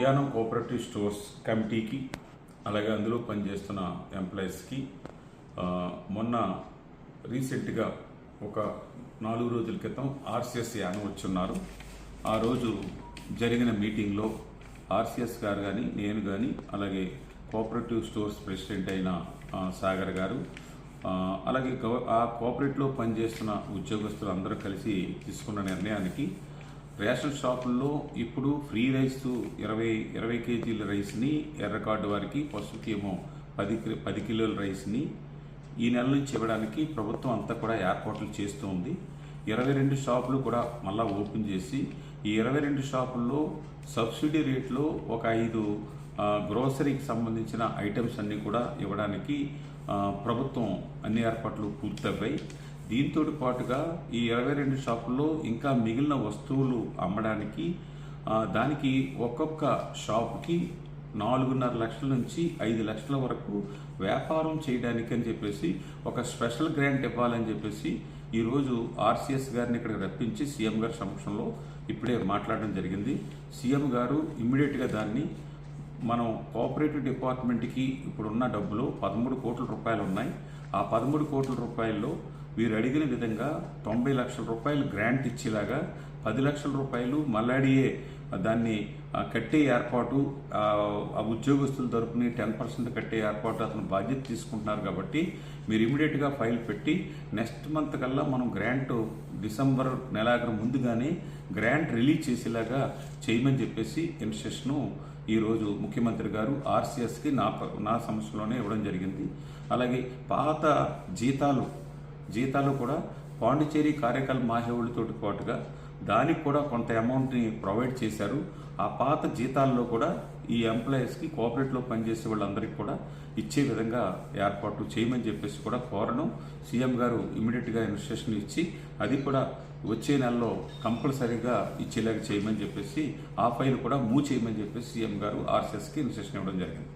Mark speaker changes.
Speaker 1: Yanam cooperative stores కమిటీకి అలాగే అందులో పనిచేస్తున్న ఎంప్లాయీస్కి మొన్న రీసెంట్గా ఒక నాలుగు రోజుల క్రితం ఆర్సిఎస్ యానం వచ్చున్నారు. ఆ రోజు జరిగిన మీటింగ్లో ఆర్సిఎస్ గారు కానీ నేను కానీ అలాగే కోఆపరేటివ్ స్టోర్స్ ప్రెసిడెంట్ అయిన సాగర్ గారు అలాగే గవ- ఆ కోఆపరేటివ్లో పనిచేస్తున్న ఉద్యోగస్తులు అందరూ కలిసి తీసుకున్న నిర్ణయానికి రేషన్ షాపుల్లో ఇప్పుడు ఫ్రీ రైస్ ఇరవై ఇరవై కేజీల రైస్ని ఎర్రకాడు వారికి పసుపుకి ఏమో పది కి- పది కిలోల రైస్ని ఈ నెల నుంచి ఇవ్వడానికి ప్రభుత్వం అంతా కూడా ఏర్పాట్లు చేస్తూ ఉంది ఇరవై రెండు షాపులు కూడా మళ్ళా ఓపెన్ చేసి ఈ ఇరవై రెండు షాపుల్లో సబ్సిడీ రేట్లో ఒక ఐదు గ్రోసరీకి సంబంధించిన ఐటమ్స్ అన్నీ కూడా ఇవ్వడానికి ప్రభుత్వం అన్ని ఏర్పాట్లు పూర్తయ్యాయి దీంతో పాటుగా ఈ ఇరవై రెండు షాపుల్లో ఇంకా మిగిలిన వస్తువులు అమ్మడానికి దానికి ఒక్కొక్క షాప్కి నాలుగున్నర లక్షల నుంచి ఐదు లక్షల వరకు వ్యాపారం చేయడానికి అని చెప్పేసి ఒక స్పెషల్ గ్రాంట్ ఇవ్వాలని చెప్పేసి ఈరోజు ఆర్సీఎస్ గారిని ఇక్కడికి రప్పించి సీఎం గారి సమక్షంలో ఇప్పుడే మాట్లాడడం జరిగింది. సీఎం గారు ఇమ్మీడియట్గా దాన్ని మనం కోఆపరేటివ్ డిపార్ట్మెంట్కి ఇప్పుడున్న డబ్బులు పదమూడు కోట్ల రూపాయలు ఉన్నాయి. ఆ పదమూడు కోట్ల రూపాయల్లో వీరు అడిగిన విధంగా తొంభై లక్షల రూపాయలు గ్రాంట్ ఇచ్చేలాగా పది లక్షల రూపాయలు మల్లాడియే దాన్ని కట్టే ఏర్పాటు ఆ, ఉద్యోగస్తుల తరపుని టెన్ పర్సెంట్ కట్టే ఏర్పాటు అతను బాధ్యత తీసుకుంటున్నారు కాబట్టి మీరు ఇమీడియట్గా ఫైల్ పెట్టి నెక్స్ట్ మంత్ కల్లా మనం గ్రాంట్ డిసెంబర్ నెలాఖరు ముందుగానే గ్రాంట్ రిలీజ్ చేసేలాగా చేయమని చెప్పేసి ఇన్స్ట్రక్షన్ ఈరోజు ముఖ్యమంత్రి గారు ఆర్సీఎస్కి నా నా సమస్యలోనే ఇవ్వడం జరిగింది. అలాగే పాత జీతాలు జీతాలు కూడా పాండిచేరి కార్యకల్ మాహేవుడితో పాటుగా దానికి కూడా కొంత అమౌంట్ని ప్రొవైడ్ చేశారు. ఆ పాత జీతాల్లో కూడా ఈ ఎంప్లాయీస్కి కోఆపరేటివ్లో పనిచేసే వాళ్ళందరికీ కూడా ఇచ్చే విధంగా ఏర్పాటు చేయమని చెప్పేసి కూడా కోరడం సీఎం గారు ఇమీడియట్గా ఇన్స్ట్రక్షన్ ఇచ్చి అది కూడా వచ్చే నెలలో కంపల్సరీగా ఇచ్చేలాగా చేయమని చెప్పేసి ఆ ఫైల్ కూడా మూవ్ చేయమని చెప్పేసి సీఎం గారు ఆర్సెస్కి ఇన్స్ట్రక్షన్ ఇవ్వడం జరిగింది.